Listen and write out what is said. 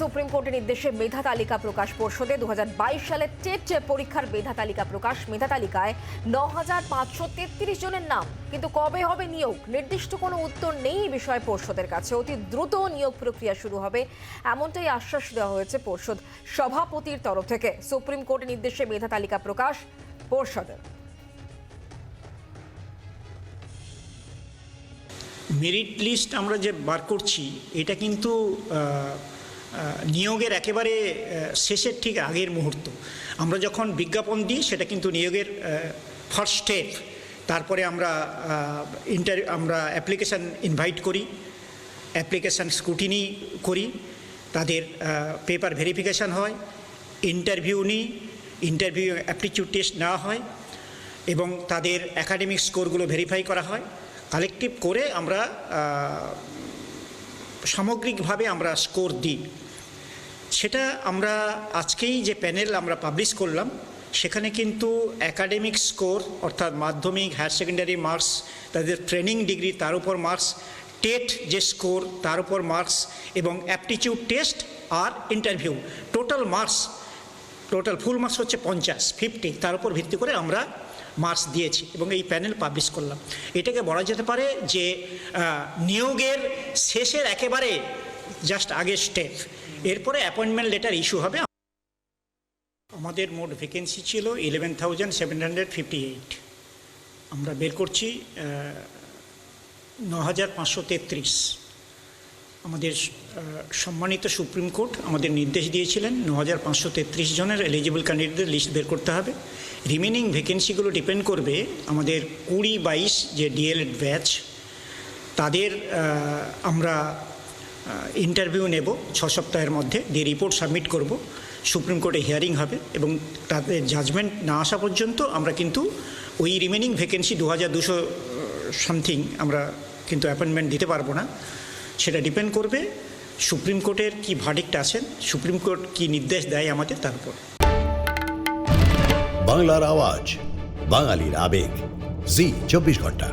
Supreme কোর্টের নির্দেশে মেধা তালিকা প্রকাশ পর্ষদে দু সালে টেট পরীক্ষার মেধা তালিকা প্রকাশ। মেধা তালিকায় ন হাজার পাঁচশো জনের নাম। কিন্তু কবে হবে নিয়োগ? নির্দিষ্ট কোনো উত্তর নেই বিষয়ে পর্ষদের কাছে। অতি দ্রুত নিয়োগ প্রক্রিয়া শুরু হবে, এমনটাই আশ্বাস দেওয়া হয়েছে পর্ষদ সভাপতির তরফ থেকে। সুপ্রিম কোর্টের নির্দেশে মেধা তালিকা প্রকাশ পর্ষদের। মেরিট লিস্ট আমরা যে বার করছি, এটা কিন্তু নিয়োগের একেবারে শেষের ঠিক আগের মুহূর্ত। আমরা যখন বিজ্ঞাপন দিই, সেটা কিন্তু নিয়োগের ফার্স্ট স্টেপ তারপরে আমরা ইন্টার আমরা অ্যাপ্লিকেশান ইনভাইট করি অ্যাপ্লিকেশান স্ক্রুটিনি করি, তাদের পেপার ভেরিফিকেশান হয় ইন্টারভিউ নিই ইন্টারভিউ অ্যাপটিটিউড টেস্ট নেওয়া হয় এবং তাদের একাডেমিক স্কোরগুলো ভেরিফাই করা হয়। কালেকটিভ করে আমরা সামগ্রিকভাবে আমরা স্কোর দিই। সেটা আমরা আজকেই যে প্যানেল আমরা পাবলিশ করলাম, সেখানে কিন্তু একাডেমিক স্কোর অর্থাৎ মাধ্যমিক হায়ার সেকেন্ডারি মার্কস তাদের ট্রেনিং ডিগ্রি তার উপর মার্কস টেট যে স্কোর তার উপর মার্কস এবং অ্যাপটিটিউড টেস্ট আর interview total marks total full marks হচ্ছে পঞ্চাশ ফিফটি তার উপর ভিত্তি করে আমরা মার্কস দিয়েছি এবং এই প্যানেল পাবলিশ করলাম। এটাকে বলা যেতে পারে যে নিয়োগের শেষের একেবারে জাস্ট আগের স্টেপ। এরপরে অ্যাপয়েন্টমেন্ট লেটার ইস্যু হবে। আমাদের মোট ভ্যাকেন্সি ছিল eleven thousand seven hundred fifty eight আমরা বের করছি ন হাজার পাঁচশো তেত্রিশ। আমাদের সম্মানিত সুপ্রিম কোর্ট আমাদের নির্দেশ দিয়েছিলেন ন হাজার পাঁচশো তেত্রিশ জনের এলিজিবল ক্যান্ডিডেটের লিস্ট বের করতে হবে। রিমেনিং ভ্যাকেন্সিগুলো ডিপেন্ড করবে আমাদের কুড়ি বাইশ যে ডিএলএড ব্যাচ তাদের আমরা ইন্টারভিউ নেব। ছ সপ্তাহের মধ্যে দিয়ে রিপোর্ট সাবমিট করব। সুপ্রিম কোর্টে হিয়ারিং হবে এবং তাদের জাজমেন্ট না আসা পর্যন্ত আমরা কিন্তু ওই রিমেনিং ভ্যাকেন্সি দু হাজার দুশো সামথিং আমরা কিন্তু অ্যাপয়েন্টমেন্ট দিতে পারব না। সেটা ডিপেন্ড করবে সুপ্রিম কোর্টের কি ভার্ডিক্ট আছেন সুপ্রিম কোর্ট কি নির্দেশ দেয় আমাদের তার উপর। বাংলার আওয়াজ, বাঙালির আবেগ। জি, চব্বিশ ঘণ্টা।